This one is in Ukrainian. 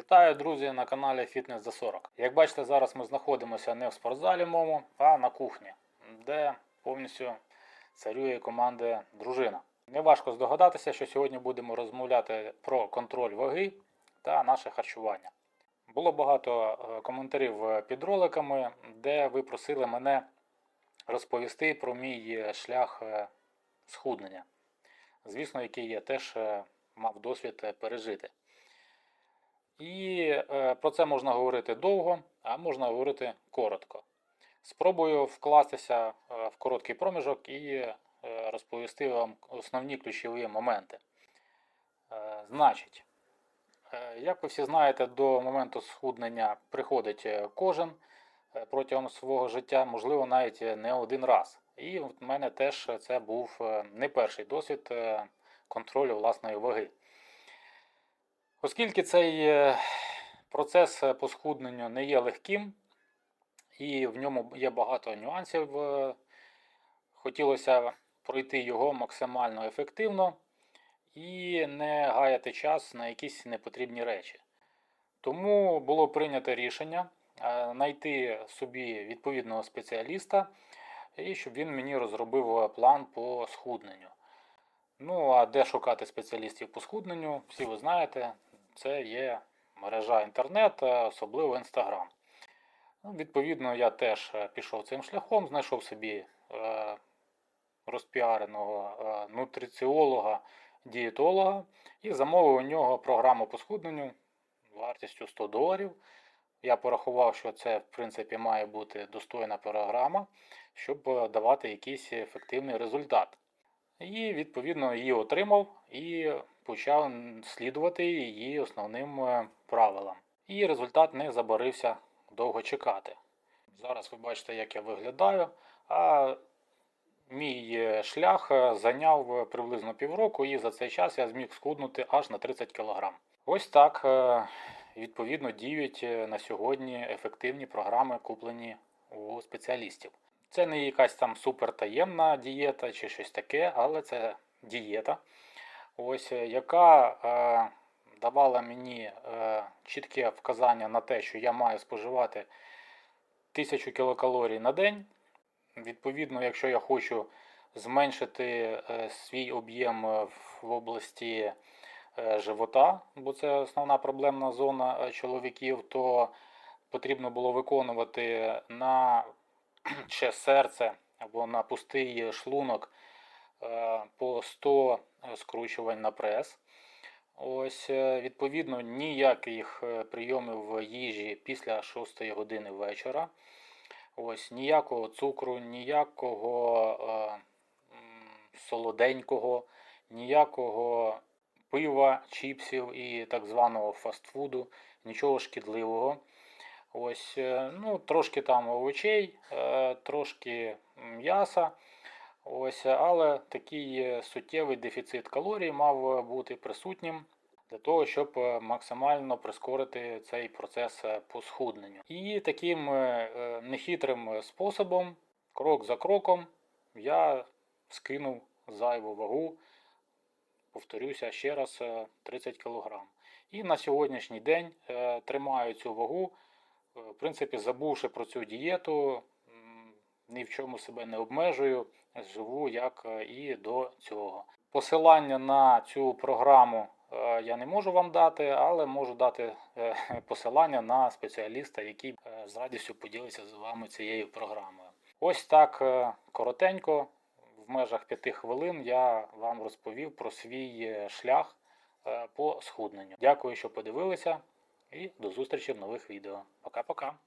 Вітаю, друзі, на каналі Фітнес за 40. Як бачите, зараз ми знаходимося не в спортзалі моєму, а на кухні, де повністю царює команда дружина. Неважко здогадатися, що сьогодні будемо розмовляти про контроль ваги та наше харчування. Було багато е, коментарів е, під роликами, де ви просили мене розповісти про мій е, шлях схуднення. Звісно, який я теж мав досвід пережити. І е, про це можна говорити довго, а можна говорити коротко. Спробую вкластися е, в короткий проміжок і е, розповісти вам основні ключові моменти. Значить, як ви всі знаєте, до моменту схуднення приходить кожен протягом свого життя, можливо, навіть не один раз. І в мене теж це був не перший досвід контролю власної ваги. Оскільки цей е, процес по схудненню не є легким, і в ньому є багато нюансів, е, хотілося пройти його максимально ефективно і не гаяти час на якісь непотрібні речі. Тому було прийнято рішення е, знайти собі відповідного спеціаліста, і щоб він мені розробив план по схудненню. Ну, а де шукати спеціалістів по схудненню, всі ви знаєте, це є мережа інтернет, особливо Інстаграм. Ну, відповідно, я теж е, пішов цим шляхом, знайшов собі е, розпіареного е, нутриціолога, дієтолога і замовив у нього програму по схудненню вартістю 100 доларів. Я порахував, що це в принципі має бути достойна програма, щоб давати якийсь ефективний результат. І відповідно її отримав і почав слідувати її основним е, правилам. І результат не забарився довго чекати. Зараз ви бачите, як я виглядаю. А мій е, шлях е, зайняв приблизно півроку, і за цей час я зміг схуднути аж на 30 кг. Ось так відповідно діють на сьогодні ефективні програми, куплені у спеціалістів. Це не якась там супертаємна дієта чи щось таке, але це дієта, ось, е, яка е, давала мені е, чітке вказання на те, що я маю споживати 1000 кілокалорій на день. Відповідно, якщо я хочу зменшити е, свій об'єм е, в області е, живота, бо це основна проблемна зона е, чоловіків, то потрібно було виконувати на ще серце або на пустий шлунок е, по 100 скручувань на прес. Ось, е, відповідно, ніяких е, прийомів їжі після 6 години вечора. Ось, ніякого цукру, ніякого е, солоденького, ніякого пива, чіпсів і так званого фастфуду, нічого шкідливого. Ось, е, ну, трошки там овочей, е, трошки м'яса. Ось, але такий е, суттєвий дефіцит калорій мав е, бути присутнім для того, щоб е, максимально прискорити цей процес е, по схудненню. І таким е, е, нехитрим е, способом, крок за кроком, я скинув зайву вагу, повторюся ще раз, е, 30 кг. І на сьогоднішній день е, тримаю цю вагу, е, в принципі, забувши про цю дієту, ні в чому себе не обмежую, живу як е, і до цього. Посилання на цю програму е, я не можу вам дати, але можу дати е, посилання на спеціаліста, який е, з радістю поділиться з вами цією програмою. Ось так е, коротенько, в межах п'яти хвилин я вам розповів про свій е, шлях е, по схудненню. Дякую, що подивилися, і до зустрічі в нових відео. Пока-пока.